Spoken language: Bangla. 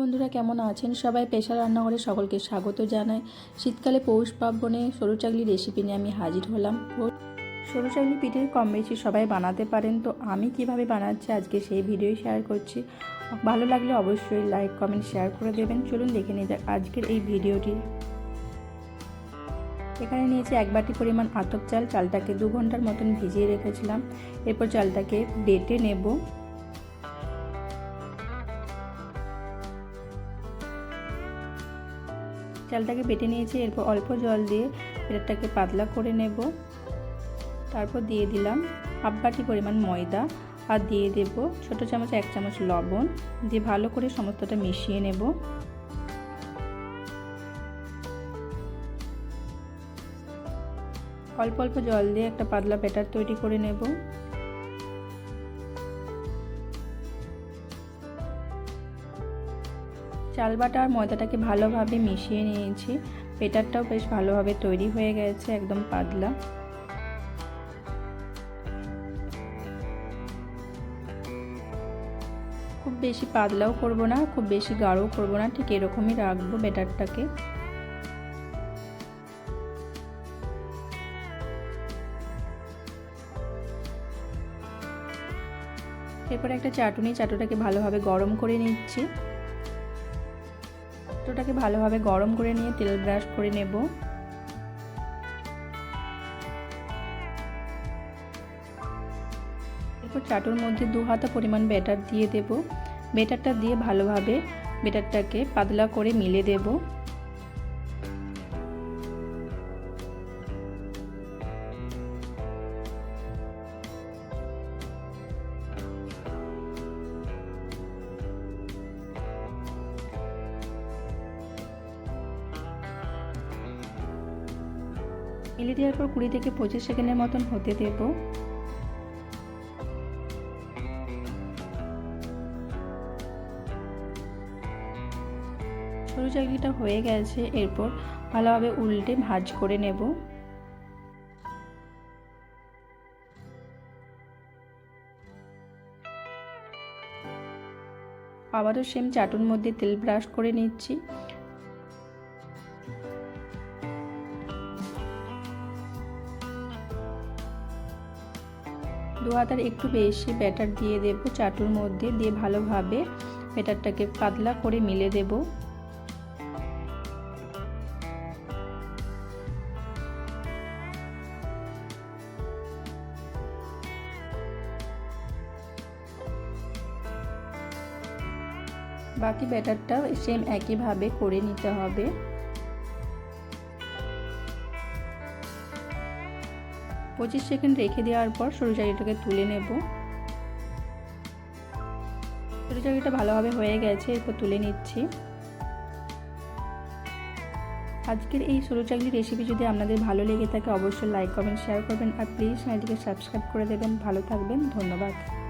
বন্ধুরা কেমন আছেন? সবাই পেশা রান্নাঘরে সকলকে স্বাগত জানাই। শীতকালে পৌষ পার্বণে সরু চাকলি রেসিপি নিয়ে আমি হাজির হলাম। সরু চাকলি পিঠে কম বেশি সবাই বানাতে পারেন। তো আমি কীভাবে বানাচ্ছি আজকে সেই ভিডিও শেয়ার করছি। ভালো লাগলে অবশ্যই লাইক কমেন্ট শেয়ার করে দেবেন। চলুন দেখে নিয়ে যাক আজকের এই ভিডিওটি। এখানে নিয়েছি এক বাটি পরিমাণ আতপ চাল। চালটাকে দু ঘণ্টার মতন ভিজিয়ে রেখেছিলাম। এরপর চালটাকে বেটে নেব। চালটাকে বেটে নিয়েছি, এরপর অল্প জল দিয়ে পেটারটাকে পাতলা করে নেব। তারপর দিয়ে দিলাম হাফ বাটি পরিমাণ ময়দা আর দিয়ে দেব ছোট চামচ, এক চামচ লবণ দিয়ে ভালো করে সমস্তটা মিশিয়ে নেব। অল্প অল্প জল দিয়ে একটা পাতলা ব্যাটার তৈরি করে নেব। চাল বাটা আর ময়দাটাকে ভালোভাবে মিশিয়ে নিয়েছি। বেটারটাও বেশ ভালোভাবে তৈরি হয়ে গেছে, একদম পাতলা। খুব বেশি পাতলাও করব না, খুব বেশি গাঢ়ও করব না, ঠিক এরকমই রাখব বেটারটাকে। এরপরে একটা চাটুনি, চাটুটাকে ভালোভাবে গরম করে নিচ্ছি। চাটুটাকে ভালোভাবে গরম করে নিয়ে তেল ব্রাশ করে নেব। এরপর চাটুর মধ্যে দু হাতা পরিমাণ ব্যাটার দিয়ে দেব। ব্যাটারটা দিয়ে ভালোভাবে ব্যাটারটাকে পাতলা করে মিলে দেব। মিলে দেওয়ার পর কুড়ি থেকে পঁচিশ সেকেন্ডের মতন হতে দেব। সরু চাকরিটা হয়ে গেছে, এরপর ভালোভাবে উল্টে ভাজ করে নেব। আবারও সেম চাটুর মধ্যে তেল ব্রাশ করে নিচ্ছি। দু হাতার একটু বেশি ব্যাটার দিয়ে দেব, চাটুর মধ্যে দিয়ে ভালোভাবে ব্যাটারটাকে পাতলা করে মিলে দেব। বাকি ব্যাটারটাও সেম একইভাবে করে নিতে হবে। পঁচিশ সেকেন্ড রেখে দেওয়ার পর সরু চাকরিটাকে তুলে নেব। সরু চাকরিটা ভালোভাবে হয়ে গেছে, এরপর তুলে নিচ্ছি। আজকের এই সরু চাকরির রেসিপি যদি আপনাদের ভালো লেগে থাকে, অবশ্যই লাইক কমেন্ট শেয়ার করবেন। আর প্লিজ চ্যানেলটিকে সাবস্ক্রাইব করে দেবেন। ভালো থাকবেন, ধন্যবাদ।